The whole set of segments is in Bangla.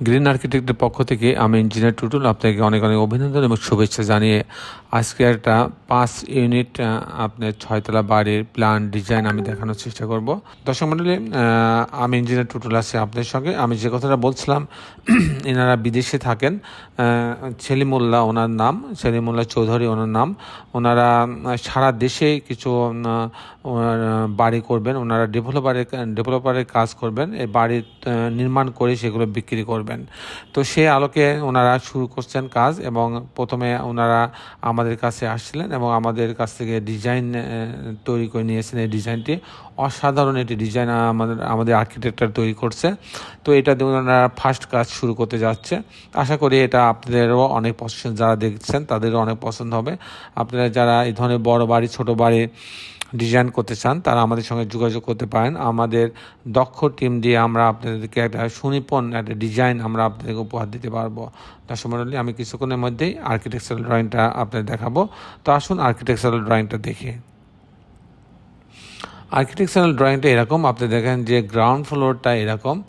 গ্রিন আর্কিটেক্টের পক্ষ থেকে আমি ইঞ্জিনিয়ার টুটুল আপনাকে অনেক অনেক অভিনন্দন এবং শুভেচ্ছা জানিয়ে আজকে একটা পাঁচ ইউনিট আপনার ছয়তলা বাড়ির প্ল্যান ডিজাইন আমি দেখানোর চেষ্টা করব। দর্শক মণ্ডলী আহ, আমি ইঞ্জিনিয়ার টুটুল আছি আপনাদের সঙ্গে। আমি যে কথাটা বলছিলাম এনারা বিদেশে থাকেন আহ, সেলিমুল্লাহ ওনার নাম সেলিমুল্লাহ চৌধুরী ওনার নাম। ওনারা সারা দেশে কিছু বাড়ি করবেন ওনারা ডেভেলপারের ডেভেলপারের কাজ করবেন এই বাড়ি নির্মাণ করে সেগুলো বিক্রি করবেন। তো সে আলোকে ওনারা শুরু করছেন কাজ এবং প্রথমে ওনারা আমাদের কাছে আসছিলেন এবং আমাদের কাছ থেকে ডিজাইন তৈরি করে নিয়েছেন এই ডিজাইনটি। অসাধারণ একটি ডিজাইন আমাদের আমাদের আর্কিটেক্টর তৈরি করছে। তো এটা দিয়ে ওনারা ফার্স্ট কাজ শুরু করতে যাচ্ছে। আশা করি এটা আপনাদেরও অনেক পছন্দ, যারা দেখছেন তাদেরও অনেক পছন্দ হবে। আপনারা যারা এই ধরনের বড় বাড়ি, ছোট বাড়ি ডিজাইন করতে চান, তারা আমাদের সঙ্গে যোগাযোগ করতে পারেন। আমাদের দক্ষ টিম দিয়ে আমরা আপনাদেরকে একটা সুনিপুণ একটা ডিজাইন আমরা আপনাদেরকে উপহার দিতে পারব। দর্শক আমি কিছুক্ষণের মধ্যেই আর্কিটেকচারাল ড্রয়িংটা আপনাদের দেখাবো। তো আসুন আর্কিটেকচারাল ড্রয়িংটা দেখি। আর্কিটেকচারাল ড্রয়িংটা এরকম, আপনি দেখেন যে গ্রাউন্ড ফ্লোরটা এরকম।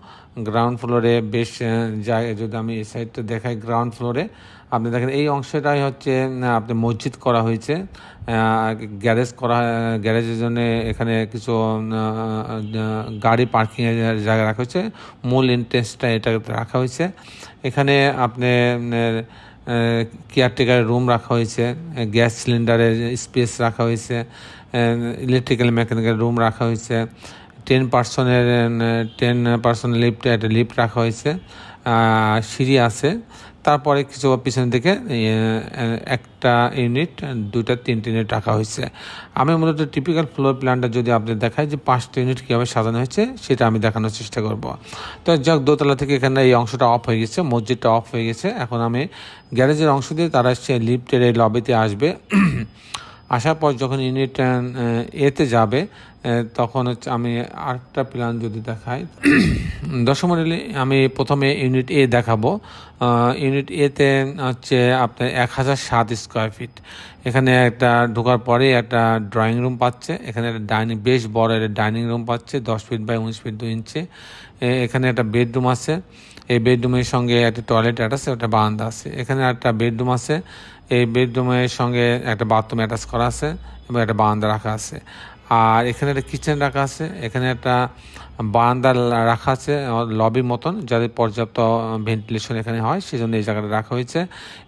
গ্রাউন্ড ফ্লোরে বেশ জায়গা যদি আমি এই সাইডটা দেখাই গ্রাউন্ড ফ্লোরে আপনি দেখেন এই অংশটাই হচ্ছে আপনি মসজিদ করা হয়েছে গ্যারেজ করা গ্যারেজের জন্য এখানে কিছু গাড়ি পার্কিংয়ের জায়গা রাখা হয়েছে, মূল এন্ট্রেন্সটা এটা রাখা হয়েছে, এখানে আপনি কেয়ারটেকার রুম রাখা হয়েছে, গ্যাস সিলিন্ডারের স্পেস রাখা হয়েছে ইলেকট্রিক্যাল মেকানিক্যাল রুম রাখা হয়েছে টেন পার্সনের টেন পার্সন লিফট একটা লিফট রাখা হয়েছে। সিঁড়ি আছে। তারপরে কিছু পিছনের দিকে একটা ইউনিট দুইটা, তিনটে ইউনিট রাখা হয়েছে। আমি মূলত টিপিক্যাল ফ্লোর প্ল্যানটা যদি আপনি দেখাই যে পাঁচটা ইউনিট কীভাবে সাজানো হয়েছে, সেটা আমি দেখানোর চেষ্টা করব। তো যাক, দোতলা থেকে এখানে এই অংশটা অফ হয়ে গেছে, মসজিদটা অফ হয়ে গেছে। এখন আমি গ্যারেজের অংশ দিয়ে তারা সে লিফটের এই লবিতে আসবে। আসার পর যখন ইউনিট এতে যাবে তখন হচ্ছে আমি আরেকটা প্ল্যান যদি দেখাই দশমণ্ডলী আমি প্রথমে ইউনিট এ দেখাবো। ইউনিট এতে হচ্ছে আপনার এক হাজার সাত স্কোয়ার ফিট এখানে একটা ঢোকার পরে একটা ড্রয়িং রুম পাচ্ছে, এখানে একটা ডাইনিং বেশ বড় একটা ডাইনিং রুম পাচ্ছে, দশ ফিট বাই উনিশ ফিট দু ইঞ্চি এখানে একটা বেডরুম আছে। এই বেডরুমের সঙ্গে একটা টয়লেট অ্যাটাচ একটা বারান্দা আছে। এখানে একটা বেডরুম আছে, এই বেডরুমের সঙ্গে একটা বাথরুম অ্যাটাচ করা আছে এবং একটা বারান্দা রাখা আছে। আর এখানে একটা কিচেন রাখা আছে, এখানে একটা বারান্দা রাখা আছে লবির মতন যাদের পর্যাপ্ত ভেন্টিলেশন এখানে হয় সেই জন্য এই জায়গাটা রাখা হয়েছে।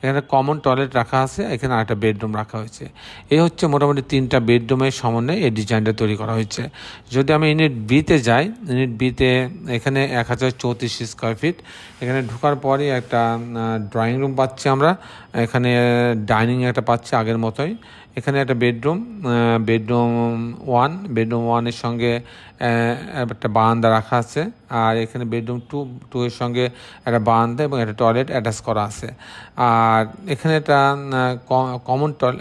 এখানে কমন টয়লেট রাখা আছে, এখানে আরেকটা বেডরুম রাখা হয়েছে। এই হচ্ছে মোটামুটি তিনটা বেডরুমের সমন্বয়ে এই ডিজাইনটা তৈরি করা হয়েছে। যদি আমি ইউনিট বিতে যাই ইউনিট বিতে এখানে এক হাজার চৌত্রিশ স্কোয়ার ফিট এখানে ঢোকার পরে একটা ড্রয়িং রুম পাচ্ছি আমরা। এখানে ডাইনিং একটা পাচ্ছি আগের মতোই। এখানে একটা বেডরুম বেডরুম ওয়ান বেডরুম ওয়ানের সঙ্গে একটা বারান্দা রাখা আছে। আর এখানে বেডরুম টু টু এর সঙ্গে একটা বারান্দা এবং একটা টয়লেট অ্যাটাচ করা আছে। আর এখানে একটা কমন টয়লেট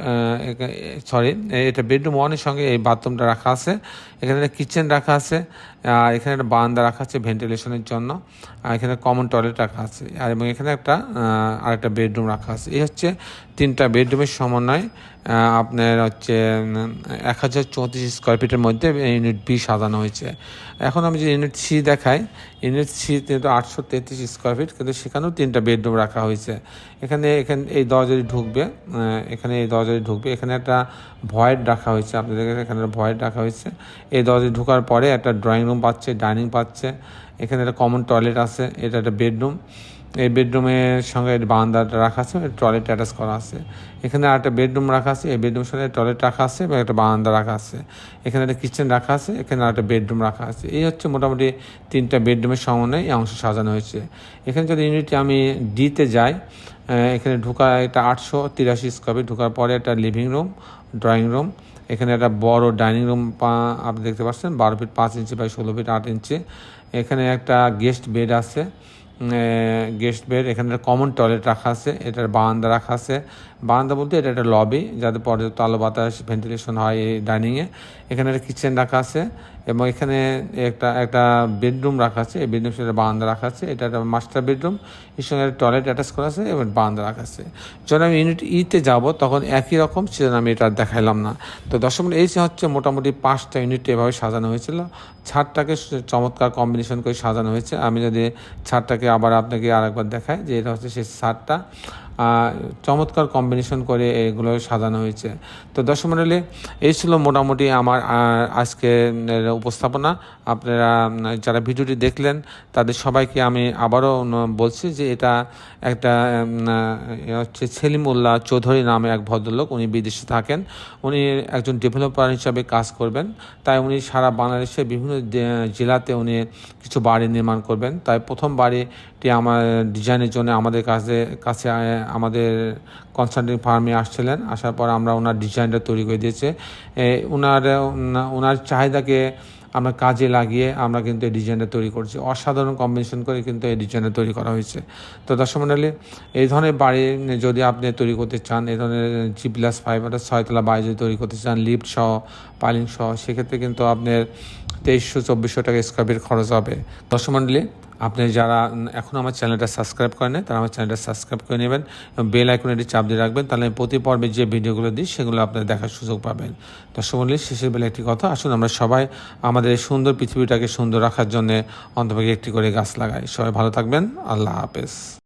সরি এটা বেডরুম ওয়ানের সঙ্গে এই বাথরুমটা রাখা আছে। এখানে একটা কিচেন রাখা আছে। আর এখানে একটা বারান্দা রাখা আছে ভেন্টিলেশনের জন্য। আর এখানে কমন টয়লেট রাখা আছে। আর এবং এখানে একটা আহ, আরেকটা বেডরুম রাখা আছে। এই হচ্ছে তিনটা বেডরুমের সমন্বয়। আপনার হচ্ছে এক হাজার চৌত্রিশ স্কোয়ার ফিটের মধ্যে ইউনিট বি সাজানো হয়েছে। এখন আমি যে ইউনিট সি দেখাই ইউনিট সি কিন্তু আটশো তেত্রিশ স্কোয়ার ফিট কিন্তু সেখানেও তিনটা বেডরুম রাখা হয়েছে। এখানে এখানে, এই দরজাটি ঢুকবে এখানে এই দরজাটি ঢুকবে। এখানে একটা ভয়েড রাখা হয়েছে, আপনাদের এখানে ভয়েড রাখা হয়েছে। এই দরজাটি ঢোকার পরে একটা ড্রয়িং রুম পাচ্ছে ডাইনিং পাচ্ছে। এখানে একটা কমন টয়লেট আছে, এটা একটা বেডরুম এই বেডরুমের সঙ্গে বারান্দাটা রাখা আছে টয়লেট অ্যাটাচ করা আছে। এখানে একটা বেডরুম রাখা আছে, এই বেডরুমের সঙ্গে টয়লেট রাখা আছে এবং একটা বারান্দা রাখা আছে। এখানে একটা কিচেন রাখা আছে, এখানে একটা বেডরুম রাখা আছে। এই হচ্ছে মোটামুটি তিনটা বেডরুমের সমন্বয়ে এই অংশ সাজানো হয়েছে। এখানে যদি ইউনিটে আমি ডিতে যাই এখানে ঢোকা একটা আটশো তিরাশি স্কোয়ার ঢোকার পরে একটা লিভিং রুম ড্রয়িং রুম এখানে একটা বড় ডাইনিং রুম আপনি দেখতে পাচ্ছেন, বারো ফিট পাঁচ ইঞ্চি বাই ষোলো ফিট আট ইঞ্চি এখানে একটা গেস্ট বেড আছে গেস্ট বেড এখানে কমন টয়লেট রাখা আছে, এটার বারান্দা রাখা আছে। বারান্দা বলতে এটা একটা লবি যাতে পর্যাপ্ত আলো বাতাস ভেন্টিলেশন হয় এই ডাইনিংয়ে এখানে একটা কিচেন রাখা আছে এবং এখানে একটা একটা বেডরুম রাখা আছে। এই বেডরুম সাথে বারান্দা রাখা আছে। এটা একটা মাস্টার বেডরুম। এর সঙ্গে টয়লেট অ্যাটাচ করা আছে এবং বারান্দা রাখা আছে। যখন আমি ইউনিট ইতে যাব, তখন একই রকম সেজন্য আমি এটা দেখাইলাম না। তো দশম এই হচ্ছে মোটামুটি পাঁচটা ইউনিট এভাবে সাজানো হয়েছিল। ছাদটাকে চমৎকার কম্বিনেশন করে সাজানো হয়েছে। আমি যদি ছাদটাকে আবার আপনাকে আরেকবার দেখাই যে এটা হচ্ছে সেই ছাদটা। চমৎকার কম্বিনেশন করে এগুলো সাজানো হয়েছে। তো দর্শক এই ছিল মোটামুটি আমার আজকের উপস্থাপনা। আপনারা, যারা ভিডিওটি দেখলেন, তাদের সবাইকে আমি আবারও বলছি যে এটা একটা হচ্ছে সেলিমুল্লাহ চৌধুরী নামে এক ভদ্রলোক, উনি বিদেশে থাকেন। উনি একজন ডেভেলপার হিসাবে কাজ করবেন। তাই উনি সারা বাংলাদেশে বিভিন্ন জেলাতে উনি কিছু বাড়ি নির্মাণ করবেন। তাই প্রথম বাড়িটি আমার ডিজাইনের জন্য আমাদের কাছে কাছে আমাদের কনসাল্টিং ফার্মে আসছিলেন। আসার পর আমরা ওনার ডিজাইনটা তৈরি করে দিয়েছে। ওনার ওনার চাহিদাকে আমরা কাজে লাগিয়ে আমরা কিন্তু এই ডিজাইনটা তৈরি করছি। অসাধারণ কম্বিনেশন করে কিন্তু এই ডিজাইনটা তৈরি করা হয়েছে। তো দর্শক মণ্ডলী এই ধরনের বাড়ি যদি আপনি তৈরি করতে চান, এই ধরনের জি প্লাস ফাইভ অর্থাৎ ছয়তলা বাড়ি যদি তৈরি করতে চান লিফট সহ পাইলিং সহ, সেক্ষেত্রে কিন্তু আপনার তেইশশো, চব্বিশশো টাকা স্কোয়ার ফিট খরচ হবে। দর্শক মণ্ডলী আপনি যারা এখন আমার চ্যানেলটা সাবস্ক্রাইব করেন তারা আমার চ্যানেলটা সাবস্ক্রাইব করে নেবেন বেল আইকনটি চাপ দিয়ে রাখবেন, তাহলে প্রতি পর্বে যে ভিডিওগুলো দিই, সেগুলো আপনার দেখার সুযোগ পাবেন। দর্শক মণ্ডলী শেষের বেলা একটি কথা, আসুন আমরা সবাই আমাদের এই সুন্দর পৃথিবীটাকে সুন্দর রাখার জন্য অন্তপক্ষে একটি করে গাছ লাগাই। সবাই ভালো থাকবেন, আল্লাহ হাফেজ।